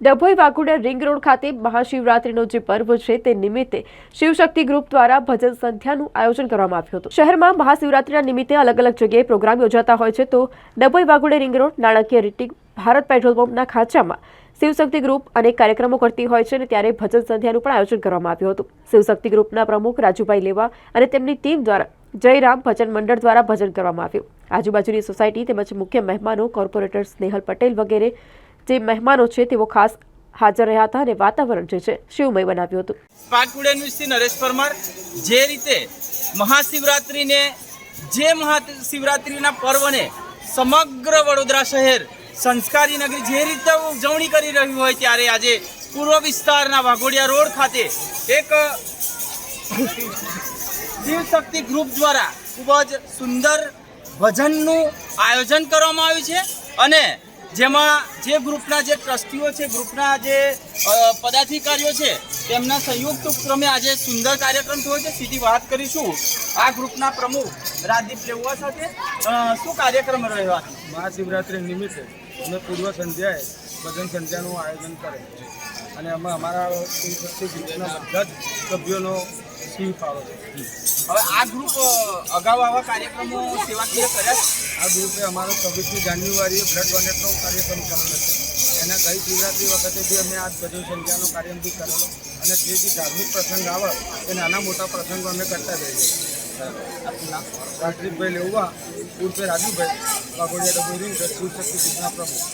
Dabhoi Waghodia ring road ખાતે મહાશિવરાત્રીનો જે પર્વ છે તે નિમિત્તે શિવશક્તિ ગ્રુપ દ્વારા ભજન સંધ્યાનું આયોજન કરવામાં આવ્યું હતું. શહેરમાં મહાશિવરાત્રીના નિમિત્તે અલગ અલગ જગ્યાએ પ્રોગ્રામ યોજાતા હોય છે તો ડભોઈ વાઘુડે રિંગ રોડ, નાણાકીય રીટિંગ, ભારત પેટ્રોલ પંપના ખાંચામાં શિવશક્તિ ગ્રુપ અનેક કાર્યક્રમો કરતી હોય છે અને ત્યારે ભજન સંધ્યાનું પણ આયોજન કરવામાં આવ્યું હતું. શિવશક્તિ ગ્રુપના પ્રમુખ રાજુભાઈ લેવા અને તેમની ટીમ દ્વારા જયરામ ભજન મંડળ દ્વારા ભજન કરવામાં આવ્યું. આજુબાજુની સોસાયટી તેમજ મુખ્ય મહેમાનો, કોર્પોરેટર સ્નેહલ પટેલ વગેરે જે મહેમાનો છે તેઓ ખાસ હાજર રહ્યા હતા અને વાતાવરણ જે છે શિવમય બનાવ્યું હતું. પાકુડ યુનિવર્સિટી નરેશ પરમાર જે રીતે મહાશિવરાત્રિને, જે મહાશિવરાત્રિના પર્વને સમગ્ર વડોદરા શહેર સંસ્કારી નગરી જે રીતે ઉજવણી કરી રહ્યું હોય ત્યારે આજે પૂર્વ વિસ્તારના વાઘોડિયા રોડ ખાતે એક શિવશક્તિ ગ્રુપ દ્વારા ખૂબ જ સુંદર ભજનનું આયોજન કરવામાં આવ્યું છે અને જેમાં જે ગ્રુપના જે ટ્રસ્ટીઓ છે, ગ્રુપના જે પદાધિકારીઓ છે, તેમના સંયુક્ત ઉપક્રમે આજે સુંદર કાર્યક્રમ થયો છે. સીધી વાત કરીશું આ ગ્રુપના પ્રમુખ રાજદીપ લેવા સાથે. શું કાર્યક્રમ રહ્યો મહાશિવરાત્રિ નિમિત્તે અમે પૂર્વ સંધ્યાએ ભજન સંધ્યાનું આયોજન કરે અને અમે અમારા બધા જ સભ્યોનો શિવ ફાળો છે. હવે આ ગ્રુપ અગાઉ આવા કાર્યક્રમો સેવાકીય કર્યા આ ગ્રુપે અમારો છવ્વીસમી જાન્યુઆરીએ બ્લડ ડોનેટનો કાર્યક્રમ કરેલો છે. એના ગઈ શિવરાત્રી વખતે બી અમે આ ભજન સંધ્યાનો કાર્યક્રમ બી કરેલો. અને જે જે ધાર્મિક પ્રસંગ આવે, એ નાના મોટા પ્રસંગો અમે કરતા રહીએ? રાજદીપભાઈ લેવા ઉર્ફે રાજુભાઈ, વાઘોડિયા ડબોરી શિવશક્તિ ગ્રુપના પ્રમુખ.